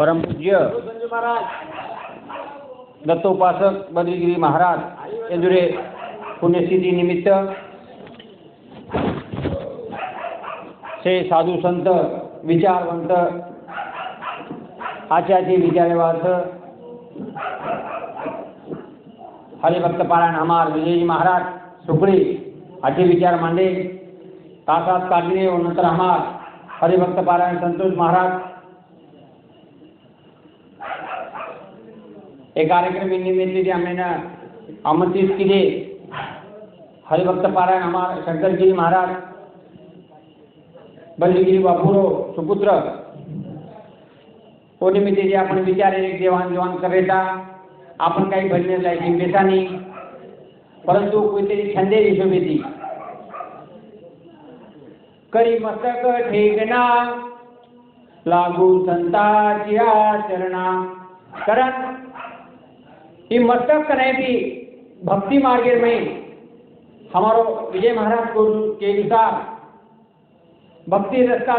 परमपूज्य महाराज दत्तोपासक बदलगिरी महाराज यांजुरे पुण्यस्थिती निमित्त से साधू संत विचारवंत आचार्य विचारेवार्थ हरिभक्त पारायण हमार विजयजी महाराज सुकड़ी आचे विचार मांडे तासात काढले व नंतर हमार हरिभक्त पारायण संतोष महाराज हे कार्यक्रम निमित्त आम्हाला आमंत्रित केले हरिभक्तपारायण आम्हा शंकरगिरी महाराज बल्लीगिरी बापूराव सुपुत्र कोणीमित्त जे आपण विचारे देवाणघेवाण करेता आपण काही बनलेलं की बेसानी परंतु कोणीतरी छंदे हिशोबेती करी मस्तक ठेकणा लागू संताची आचरणा कारण ये मस्तक करें भी भक्ति मार्ग में हमारो विजय महाराज को, के अनुसार भक्ति रस्ता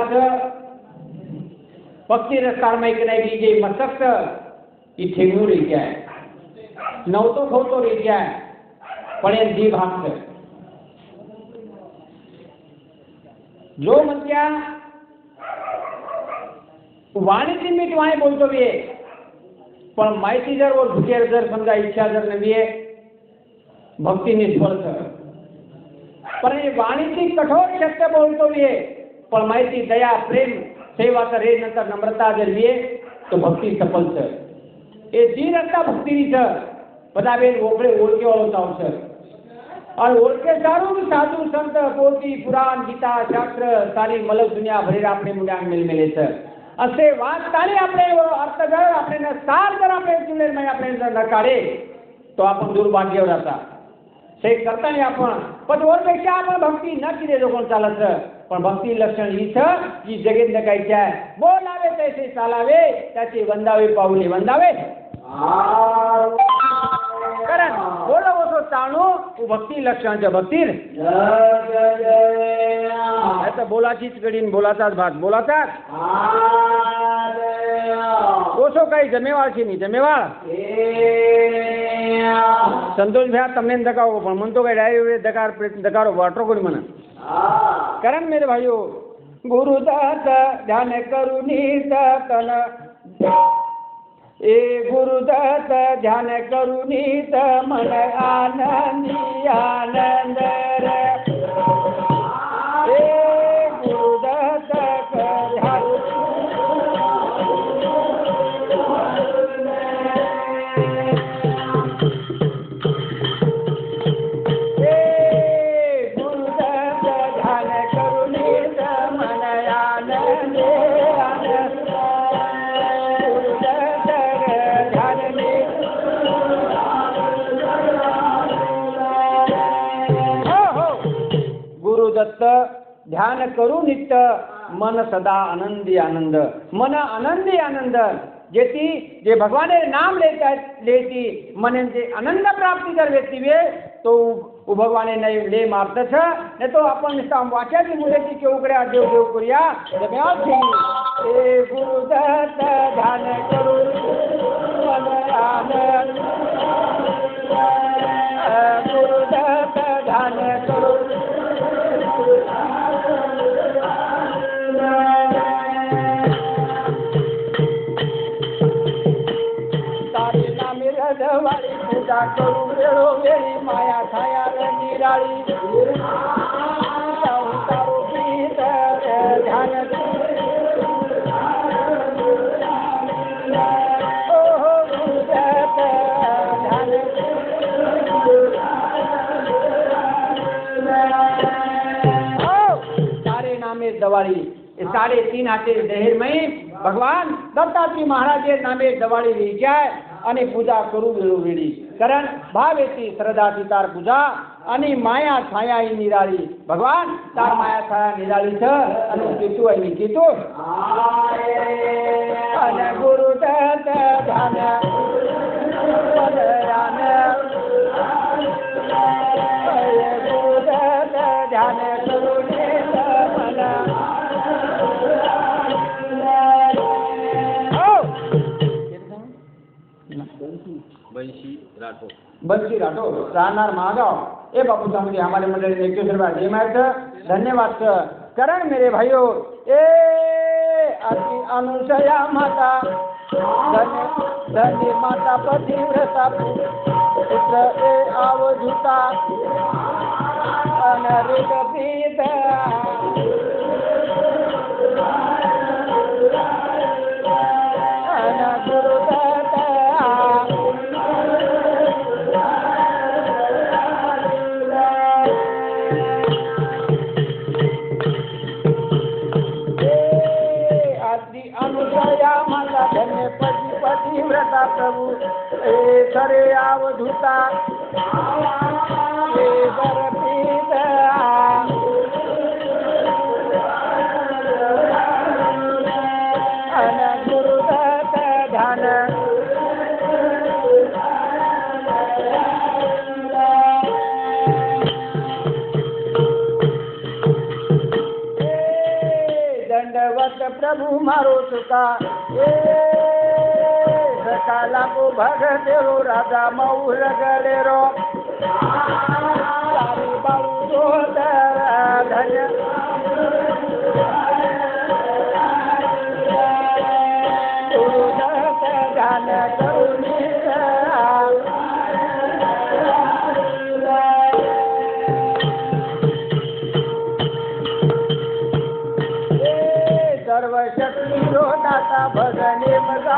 भक्ति रस्ता में करें जे मस्तक से ये रही गया है। नवतो खोतो रही गया है, पड़े जी भाग से। जो मंत्या वाणिज्य में वाणे बोलतो भी है पण माहिती जर व भुकेर जर समजा इच्छा जर नवी आहे भक्ती निष्फळ सर पण हे वाणीची कठोर शब्द बोलतो बी आहे पण माहिती दया प्रेम सेवा तर हे नंतर नम्रता जर बी आहे तो भक्ती सफल सर એ જી રસ્તા ભક્તિની છે બધા બેન ઓગળે ઓળખે વાળો થાવ છે અને ઓળખે સારું સાધુ સંત પોતી પુરાણ ગીતા શાસ્ત્ર સારી મલક દુનિયા ભરી આપણે મુંડાંગ મેલ મેલે છે असे वाद काढे आपले अर्थ जर आपल्याला सार जर आपले चुनेल नाही आपले जर काढे तो आपण दुर्भाग्यवर राहता ते करताना आपण पण वरपेक्षा आपण भक्ती न केली कोण चालत पण भक्ती लक्षण इथं जी जगेत नकायची आहे. बोलावे तैसे चालावे त्याचे वंदावे पाऊले वंदावे. તાણો ભક્તિ લક્ષણ છે ભક્તિ ને એ તો બોલાતી જ કરીને બોલાતા જ ભાત બોલાતા ઓછો કઈ જમેવાળ છે નહીં જમેવાળ સંતોષભાઈ આ તમને ધકાવો પણ મને તો કઈ ડાય ધકાર ધકારો વાટો કરી મને કારણ મેરે ભાઈઓ ગુરુદાસ ધ્યાન કરું તન ए गुरुदत्त ध्यान करुणी त मन आनंद आनंद रे। मन सदा आनंद आनंद। मन आनंद आनंद। जेती जे भगवान नाम लेता लेती मन जे आनंद प्राप्ति कर लेती वे तो वो भगवान ने ले मारत नहीं तो अपन साम वाचा भी बोले कि क्यों उगड़े देव देव कुरिया, जब ए गुरु दत्त धन को दवाड़ी ये साढ़े तीन आते देहर में भगवान दत्तात्री महाराज के नामे दवाड़ी ली जाए અને પૂજા કરું વેળો વેળી કારણ ભાવેથી શ્રદ્ધાથી તાર પૂજા અને માયા છાયા ઈ નિરાળી ભગવાન તાર માયા છાયા નિરાળી છે અને હું કીધું અહીં કીધું અને ગુરુ દત્ત ધ્યાન बंशी राठोड राहणार महागाव. ए बापू सामने हमारे मंडळी नेकेश्वर जय मायत धन्यवाद, सर. करण मेरे भाइयों ए अति अनुसया माता. धन्य धन्य माता पतिव्रता पुत्र ए अनरित प्रभु। ए करे अवधूता। दंडवत प्रभु मारो चुका ए सकाला को भग देरो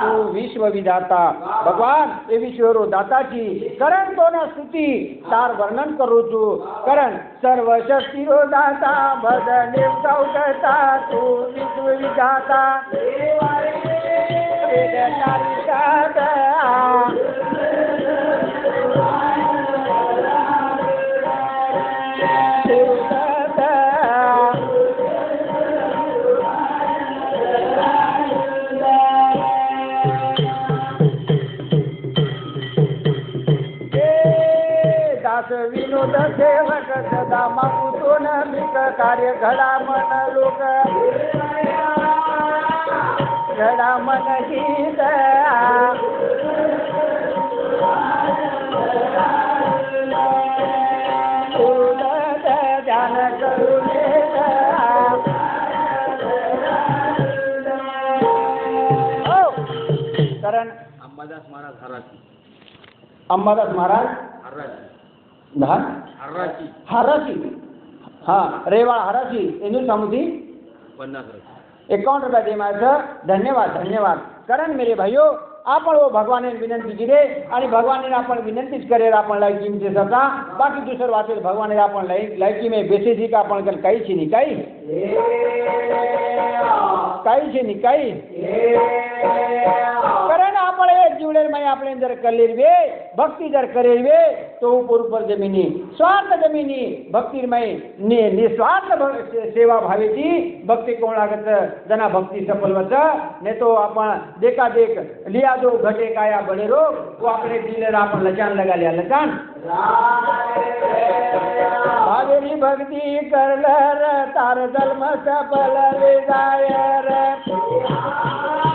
तू विश्व विधाता भगवान એ વિશ્વરો દાતાજી કરણ તો ના સ્તુતિ તાર વર્ણન કરું છું કરણ સર્વ શક્તિરો દાતા ભજનેમ કૌ કરતા તું વિશ્વ વિધાતા વેદ તારી દાતા कार्य घडा मन लोक. घडा मन गीत ध्यान करू हो. कारण अंबादास महाराज हराची अंबादास महाराज हराची हराची हराची हाँ रेवा जी इंदु समुदी पन्ना इक्यावन रुपया दे मैं सर। धन्यवाद धन्यवाद। करण मेरे भाइयों आप भगवान भगवानान विनंती कितें भगवान ने अपन विनंती करे अपन लायकी में जाता बाकी दुसरं वाटेर भगवानान आपण लायक लायकी मे बेसेजीक आपण कल काहीच न्ही काही नहीं न्ही काही एक जर कलेर वे जर करे तो ऊपर ऊपर जमीनी स्वार्थ जमिनी भक्तीमय निस्वार्थ सेवा भावेची भक्ति कोण लागत जना भक्ति सफल वच तो अपन देखा देख लिया दो घटे काया बड़े रो वो अपने डीलर आपण लचान लगा लिया, लचान। भक्ति कर करलर तार जन्म सफल ले जायर भरोसेर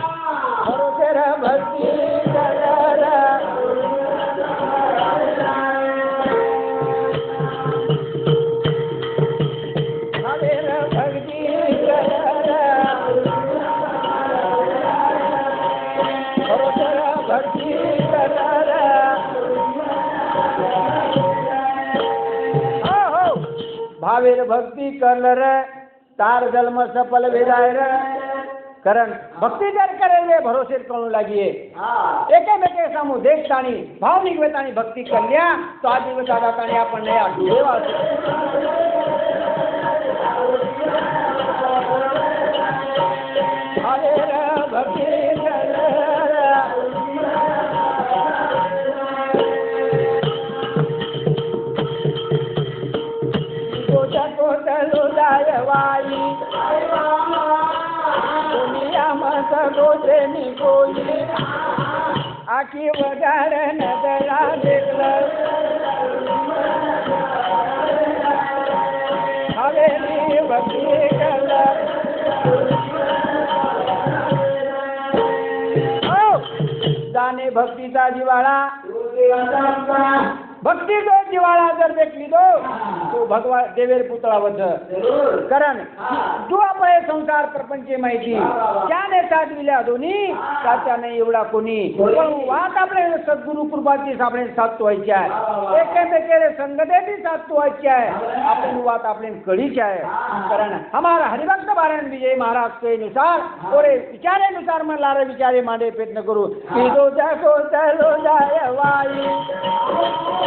भावेर ले रहे तार जल में सफल वेदायर करण भक्ति जर करेल भरोसे कौन लागिए। एक लागिये एकेमेके सामू देखतानी तानी भक्ति कर लिया तो आ दिवस तानी आपण नाही आठवले में कोई आखी वगाड़ नज़र आ देखला। हवेली बकी कला दाने भक्ती जो जिवाळा जर देखली तो तो भगवा देवेर पुतळावत कारण जो आपण संसार प्रपंच माहिती त्याने साधविल्या दोन्ही त्याच्याने एवढा कोणी पण वाट आपले सद्गुरु कृपाची आपण साथ व्हायची आहे एकेमेकेले संगतेची साथ व्हायची आहे आपण वाट आपले कळीची आहे कारण हमारा हरिभक्त बारण विजय महाराज के अनुसार विचारे अनुसार मन लारे विचारे मांडे प्रयत्न करू पिदो जाको चलो जाय वाई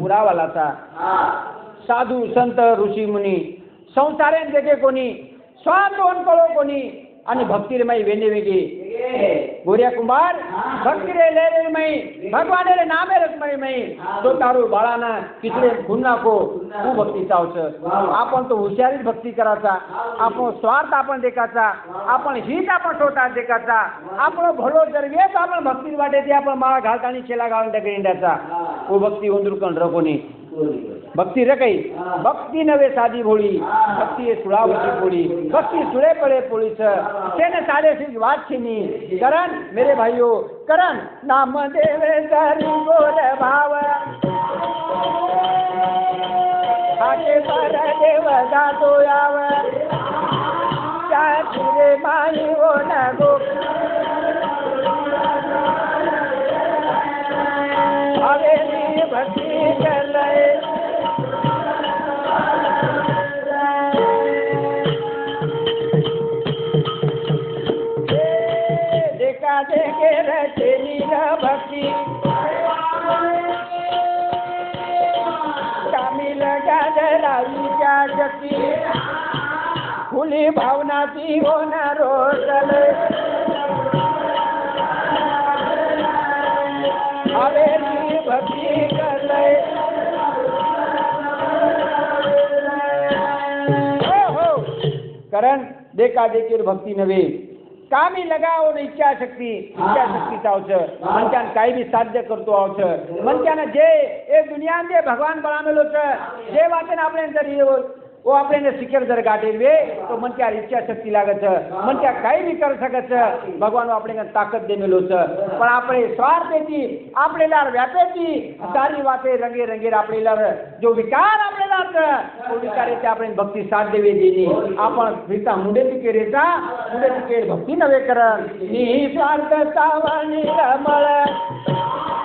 आता वाला था। साधु, संत, ऋषि, मुनि, संसारेन देखे को स्वार्थ कळो कोणी आणि वेने वेणे वेगळी गोरिया कुंभार ભક્તિરે લે રે મઈ ભગવાને રે નામે રસમય મઈ તો તારું બાળાના कितले खून नाको तू भक्ती चावच आपण तो हुशारीच भक्ती करायचा आपण स्वार्थ आपण देखाचा आपण हित आपण स्वतः देखाचा आपण भलो जरवेच आपण भक्ती वाटे ती आपण माळा घालता आणि शेला घालून त्या इंड्याचा ओ भक्ती उंदुरकण र कोणी ಭಕ್ತಿರ ಕೈ ಭಕ್ತಿ ನವೆ ಸಾದಿ ಭೋಳಿ ಭಕ್ತಿ ಸುಳಾವತಿ ಭोड़ी ಭಕ್ತಿ सुड़े पड़े पुड़ी से तेने सारे सिंह बात छीनी करण मेरे भाइयों करण नाम देवे करी बोल भाव आगे पर देव दातो याव चाहे माई वो न गोप तुझी भावना की हो न ती भक्ती करलय हो हो। कारण, देखा देखील भक्ती नव्हे कामी लगाओ इच्छा शक्ति इच्छा शक्ति अवसर मनच्यान काही बी साध्य करतो अवसर मनच्यानं जे हे दुनिया जे भगवान बळामेलो जे वाचन आपण तरी જરી ઓ આપણે શિખર જર ગાઢેલવે તો મન ત્યાં ઈચ્છા શક્તિ લાગે છે મન ત્યાં કઈ બી કરી શકે છે ભગવાન આપણે તાકાત દેમેલો છે પણ આપણે સ્વાર્થેથી આપણે લાર વ્યાપેથી સારી વાતે રંગે રંગે આપણે લાર જો વિકાર આપણે લાર છે તો વિકારે તે આપણે ભક્તિ સાથ દેવી દીની આપણ રીતા મુંડેથી કે રેતા મુંડેથી કે ભક્તિ નવે કર નિસ્વાર્થ સાવની રમળ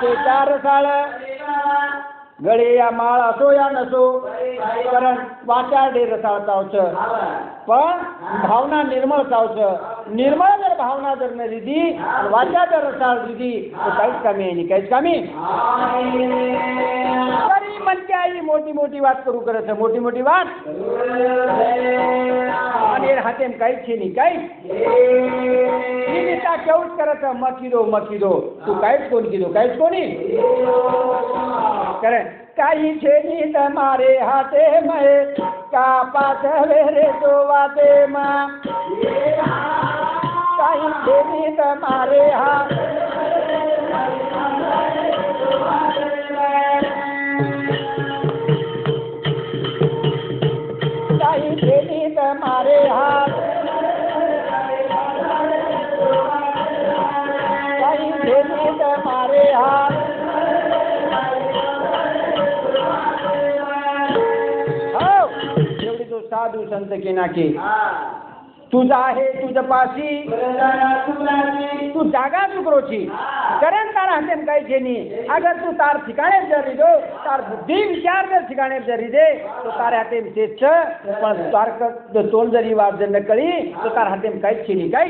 के चार साळा गळे या माळ असो या नसो कारण वाचा डे रसाळ चावचं पण भावना निर्मळ चावचं निर्मळ जर भावना जर न दिदी, वाचा जर रसाळ दिदी, तर काहीच कमी आहे काहीच कमी. तरी म्हणते आई मोठी मोठी वाट करू करत मोठी मोठी वाट. અને એના હાથે એમ કાંઈ છે નહીં કાંઈ ઈ નેતા કેવું જ કરે છે મકી દો મકી દો તું કાંઈ જ કોની કીધું કાંઈ જ કોની કરે કાંઈ છે નહીં તમારે હાથે મેં કા પાછવે રે તો વાતે માં કાંઈ છે નહીં તમારે હાથ सकिनाकी। तुझा है तुझ पासी तू जागा चुकरोची ಆಸೆನ್ ಕೈ ಜೇನಿ ಅಗರ್ ತು ತಾರ್ ಠಿಕಾಣೆ ಜರಿದೋ ತಾರ್ ಬುದ್ಧಿ ವಿಚಾರ ನ ಠಿಕಾಣೆ ಜರಿದೆ તો તારે હાથે શેષ છે પણ તાર તોલ જરી વાત જન કરી તો તાર હાથે કઈ છે નહીં કઈ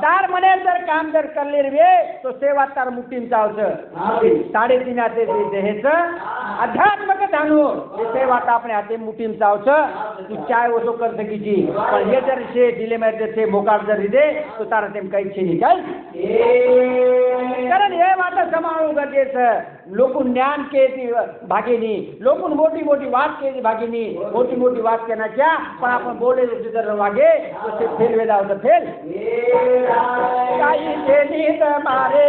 તાર મને સર કામ કર કરલી રે તો સેવા તાર મુક્તિ ચાવ છે સાડે તીન હાથે દેહ છે આધ્યાત્મક જાણવું એ સેવા તો આપણે હાથે મુક્તિ ચાવ છે તું ચાય ઓછો કરી શકી છી પણ એ જર છે ઢીલે મેં છે મોકાર જરી દે તો તારા તેમ કઈ છે નહીં કઈ कारण हे वाटत सांभाळून गरजेचं लोकून ज्ञान केली भागेनी लोकून मोठी मोठी वाद बोले जर वागे फेल वेदा होता फेल काही मारे मारे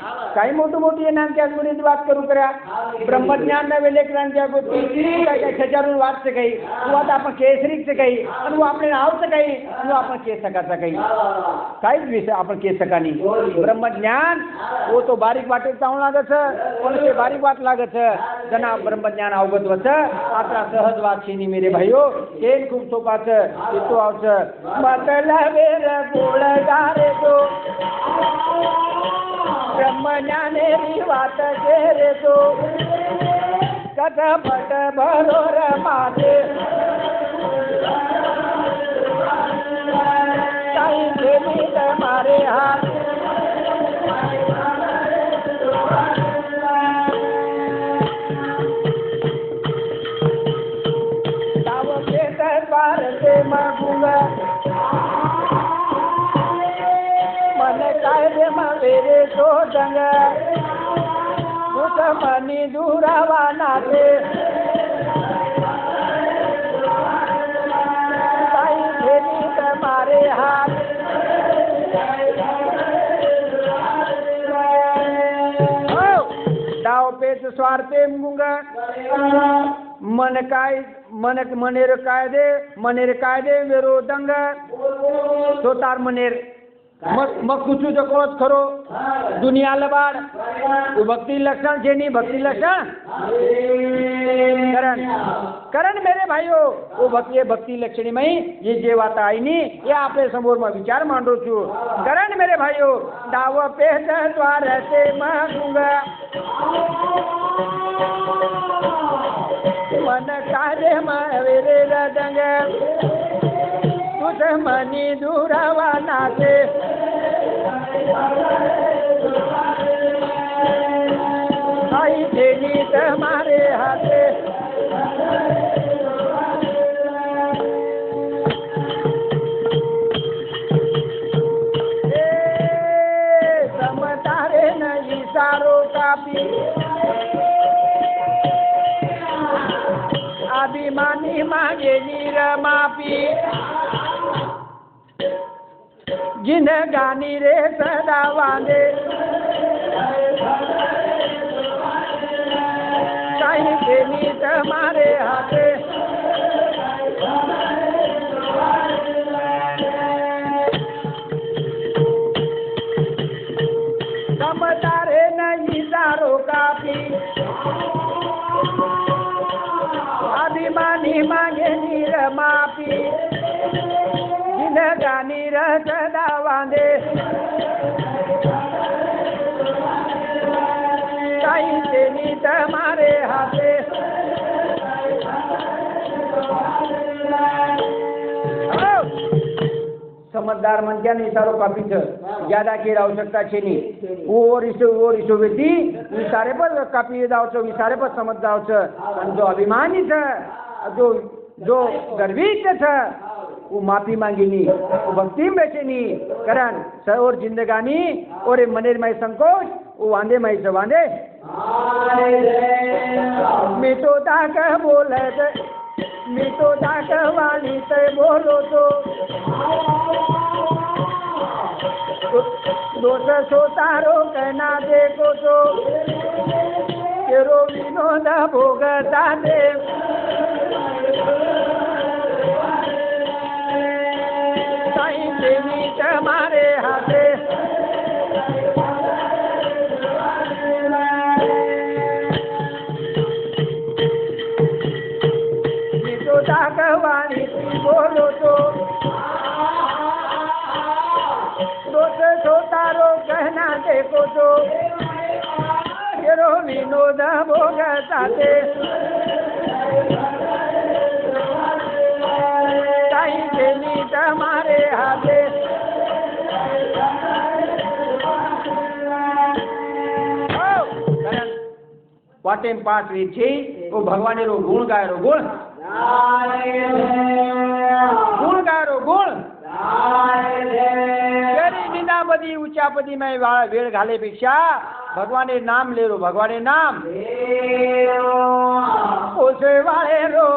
कई मोटू मोटी ये नाम क्या गुणी बात करू करा? ब्रह्म ज्ञान ना वेले कारण क्या खचारून बात से कही वो आता आपण केसरी से कही और वो आपण नाव से कही आणि आपण केस सकाचा कही काहीच विषय आपण केस ब्रह्म ज्ञान वो तो बारीक वाटे चाहून लागत कोणते बारीक बात लागत जना ब्रह्म ज्ञान अवगत वच आपरा सहज वाद छीनी मेरे भाइयों, केन खूब सो बात सोपाच इतो आवच रे बोळगा बनाने बात तेरे तो। कट पट भरो माते हाथ। संग मनी दूरवाना से। स्वार्थे मन काय, मन, मनेर कायदे मनेर कायदे मेरो दंग। सोतार मनेर मग मग कुचू जकोळच खरो दुनिया लबाड तू भक्ती लक्षण છે ની ભક્તિ લક્ષણ करण करण मेरे भाईओ ओ भक्ती ये भक्ती लक्षणी में ये जे વાત આવી ની એ આપણે સમોરમાં વિચાર માંડો છું કરણ મેરે ભાઈઓ દાવ પેહ દ્વાર તે માંગુંગા मन कार्य वेरे रदंग तुझ मनी दुरावा नाते સમતારે નહીં તારો કાપી અભિમાની માંગે નીર માપી જિંદગાની રસદા વાંદે કાંઈ તેની તમારે હાથે હો! समजदार मनक्याने इशारो कापीचं ज्यादा केर आवश्यकता छेनी ओर वेती विसारे पर कापी जावचं विसारे पर समज जावचं आणि जो अभिमानी छ, जो जो गर्वित छ वो माफ़ी मांगीनी वो भक्ति में बेचेनी, करण, स और जिंदगानी और मनेर में संकोच वो वांदे में से वांदे मी तो दाक बोलत मी तो दाक वाणी ते बोलो तो। सोचारो कना देकोनो न भोगा साईं देवी त मारे हाथे ગહના દેખો તો કેરો વિનોદ ભોગ સાથે કાંઈ તેની તમારે હાથે વાટેમ પાઠ રીત છે ઓ ભગવાનેરો ગુણ ગાયરો ગુણ ગુણ ગાયરો ગુણ नानापदी उच्चापदी में घाले घालेपेक्षा भगवाने नाम ले रो भगवान नाम उस वाले रो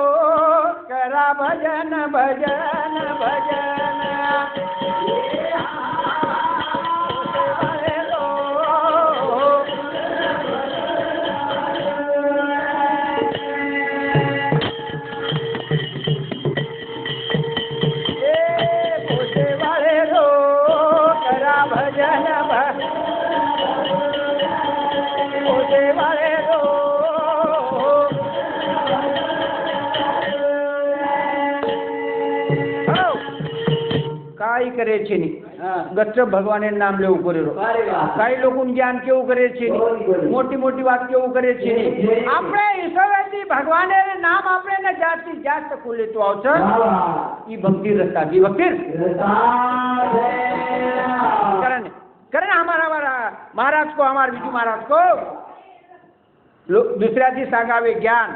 करा भजन भजन भजन ગચ્છ ભગવાને નામ લેવું કરેલો काही लोक જ્ઞાન કેવું કરે છે નહીં. મોટી મોટી વાત કેવું કરે છે નહીં. આપણે ઈશ્વરથી ભગવાને નામ આપણે ને જાતથી જાત ખુલે તો આવશે ઈ ભક્તિ રસ્તા ઈ ભક્તિ कारण कारण हमारा हमारा महाराज को हमारा विजू महाराज को लो- दी सांगावे ज्ञान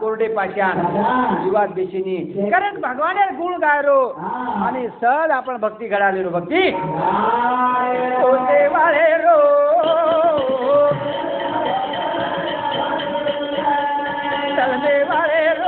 कोरडे पाशान विवाद बेचिनी. कारण भगवाने गुण गायरो आणि सहज आपण भक्ती घडालेलो भक्ती. ओ रो देवाळे रो